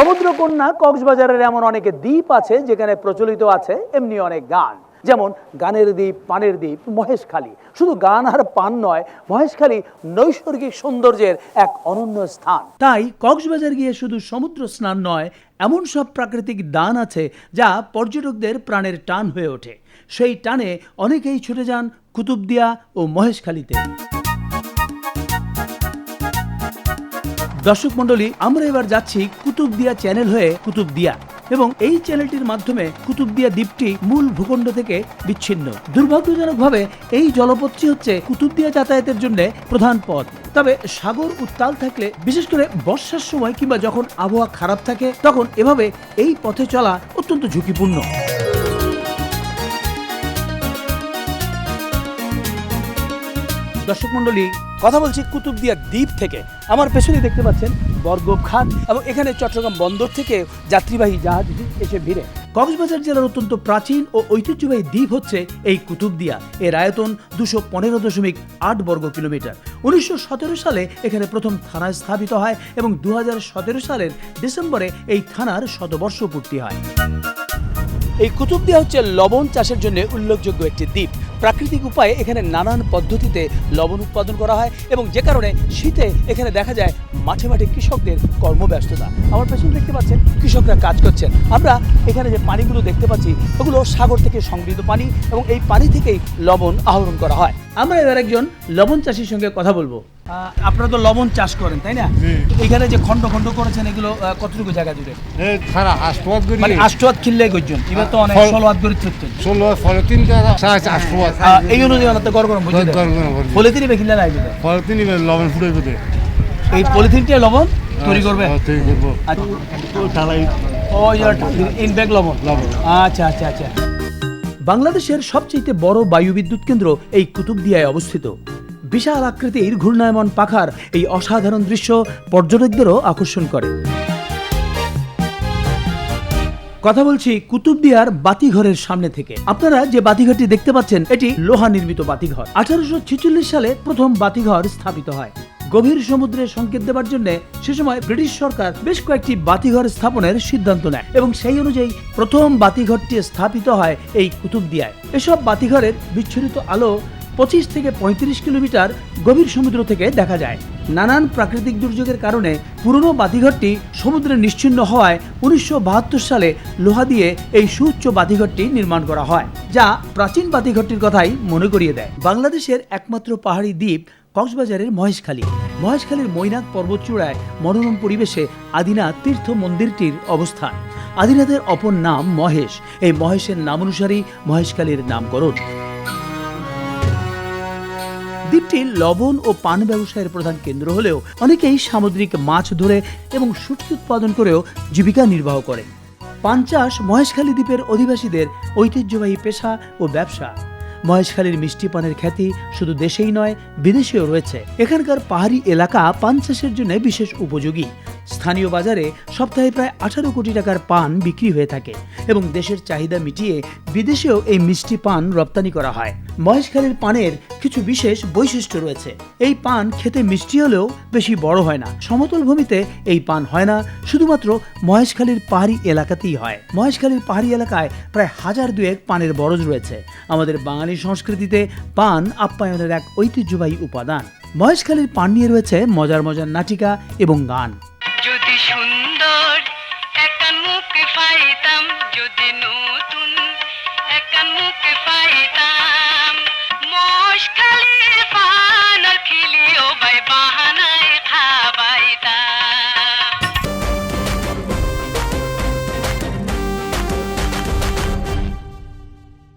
সমুদ্রকন্যা কক্সবাজারের এমন অনেক দ্বীপ আছে যেখানে প্রচলিত আছে এমনি অনেক গান। যেমন গানের দ্বীপ, পানের দ্বীপ, মহেশখালী। শুধু গান আর পান নয়, মহেশখালী নৈসর্গিক সৌন্দর্যের এক অনন্য স্থান। তাই কক্সবাজার গিয়ে শুধু সমুদ্র স্নান নয়, এমন সব প্রাকৃতিক দান আছে যা পর্যটকদের প্রাণের টান হয়ে ওঠে। সেই টানে অনেকেই ছুটে যান কুতুবদিয়া ও মহেশখালীতে। দর্শক মন্ডলী আমরা এবার যাচ্ছি কুতুবদিয়া চ্যানেল হয়ে কুতুবদিয়া এবং এই চ্যানেলটির মাধ্যমে কুতুবদিয়া দ্বীপটি মূল ভূখণ্ড থেকে বিচ্ছিন্ন। দুর্ভাগ্যজনকভাবে এই জলপথটি হচ্ছে কুতুবদিয়া যাতায়াতের জন্য প্রধান পথ। তবে সাগর উত্তাল থাকলে, বিশেষ করে বর্ষার সময় কিংবা যখন আবহাওয়া খারাপ থাকে, তখন এভাবে এই পথে চলা অত্যন্ত ঝুঁকিপূর্ণ। দর্শক মন্ডলী কথা বলছি কুতুবদিয়া দ্বীপ থেকে। আমার পেছনে দেখতে পাচ্ছেন বরগোপ খান এবং এখানে চট্টগ্রাম বন্দর থেকে যাত্রীবাহী জাহাজ এসে ভিড়ে। কক্সবাজার জেলার অত্যন্ত প্রাচীন ও ঐতিহ্যবাহী দ্বীপ হচ্ছে এই কুতুবদিয়া। এর আয়তন দুশো পনেরো দশমিক আট বর্গ কিলোমিটার। উনিশশো সতেরো সালে এখানে প্রথম থানা স্থাপিত হয় এবং দু হাজার সতেরো সালের ডিসেম্বরে এই থানার শতবর্ষ পূর্তি হয়। এই কুতুবদিয়া হচ্ছে লবণ চাষের জন্য উল্লেখযোগ্য একটি দ্বীপ। প্রাকৃতিক উপায়ে এখানে নানান পদ্ধতিতে লবণ উৎপাদন করা হয় এবং যে কারণে শীতে এখানে দেখা যায় মাঠে মাঠে কৃষকদের কর্মব্যস্ততা। আমার পেছনে দেখতে পাচ্ছেন কৃষকরা কাজ করছেন। আমরা এখানে যে পানিগুলো দেখতে পাচ্ছি ওগুলো সাগর থেকে সংগৃহীত পানি এবং এই পানি থেকেই লবণ আহরণ করা হয়। আমরা এবার একজন লবণ চাষির সঙ্গে কথা বলব। আহ, আপনারা তো লবণ চাষ করেন তাই না? এখানে যে খন্ড খন্ড করেছেন এগুলো কতটুকু জায়গা জুড়ে? সারা হাসপাত মানে আষ্ট হাত কিনলে করছেন এবার তো অনেক ষোলো হাত করে চলছেন ষোলো ফলে এই অনুযায়ী গড় গরম বুঝতে গড় গরম বুঝি। নাই দিবে তিনি লবণ এই পলিথিনটা লবণ তৈরি করবে? তৈরি করব। আচ্ছা। ঢালাই ও ইন ব্যাগ লবণ। লবণ। আচ্ছা আচ্ছা আচ্ছা। বাংলাদেশের সবচেয়ে বড় বায়ু বিদ্যুৎ কেন্দ্র এই কুতুবদিয়ায় অবস্থিত। বিশাল আকৃতির ঘূর্ণায়মান পাখার এই অসাধারণ দৃশ্য পর্যটকদেরও আকর্ষণ করে। কথা বলছি কুতুবদিয়ার বাতিঘরের সামনে থেকে। আপনারা যে বাতিঘরটি দেখতে পাচ্ছেন, এটি লোহা নির্মিত বাতিঘর। আঠারোশো ছেচল্লিশ সালে প্রথম বাতিঘর স্থাপিত হয়। গভীর সমুদ্রে সংকেত দেওয়ার জন্য সে সময় ব্রিটিশ সরকার বেশ কয়েকটি বাতিঘর স্থাপনের সিদ্ধান্ত নেয় এবং সেই অনুযায়ী প্রথম বাতিঘরটি স্থাপিত হয় এই কুতুবদিয়ায়। এসব বাতিঘরের বিচ্ছুরিত আলো পঁচিশ থেকে পঁয়ত্রিশ কিলোমিটার গভীর সমুদ্র থেকে দেখা যায়। নানান প্রাকৃতিক দুর্যোগের কারণে পুরনো বাতিঘরটি সমুদ্রে নিশ্চিন্ন হওয়ায় উনিশশো বাহাত্তর সালে লোহা দিয়ে এই সুউচ্চ বাতিঘরটি নির্মাণ করা হয়, যা প্রাচীন বাতিঘরটির কথাই মনে করিয়ে দেয়। বাংলাদেশের একমাত্র পাহাড়ি দ্বীপ কক্সবাজারের মহেশখালী। মহেশখালীর মৈনাক পর্বতচূড়ায় মনোরম পরিবেশে আদিনাথ তীর্থ মন্দিরটির অবস্থান। আদিনাথের অপর নাম মহেশ। এই মহেশের নাম অনুসারেই মহেশখালীর নামকরণ। দ্বীপটি লবণ ও পান ব্যবসায়ের প্রধান কেন্দ্র হলেও অনেকেই সামুদ্রিক মাছ ধরে এবং শুটকি উৎপাদন করেও জীবিকা নির্বাহ করে পান চাষ মহেশখালী দ্বীপের অধিবাসীদের ঐতিহ্যবাহী পেশা ও ব্যবসা। মহেশখালীর মিষ্টি পানের খ্যাতি শুধু দেশেই নয়, বিদেশেও রয়েছে। এখানকার পাহাড়ি এলাকা পান চাষের জন্য বিশেষ উপযোগী। স্থানীয় বাজারে সপ্তাহে প্রায় আঠারো কোটি টাকার পান বিক্রি হয়ে থাকে এবং দেশের চাহিদা মিটিয়ে বিদেশেও এই মিষ্টি পান রপ্তানি করা হয়। মহেশখালীর পানের কিছু বিশেষ বৈশিষ্ট্য রয়েছে। এই পান খেতে মিষ্টি হলেও বেশি বড় হয় না। সমতল ভূমিতে এই পান হয় না, শুধুমাত্র মহেশখালীর পাহাড়ি এলাকাতেই হয়। মহেশখালীর পাহাড়ি এলাকায় প্রায় হাজার দুয়েক পানের বরজ রয়েছে। আমাদের বাঙালি সংস্কৃতিতে পান আপ্যায়নের এক ঐতিহ্যবাহী উপাদান। মহেশখালীর পান নিয়ে রয়েছে মজার মজার নাটিকা এবং গান। সুন্দর। একান মুখ পাইতাম যদি নতুন। একান মুখ পাইতাম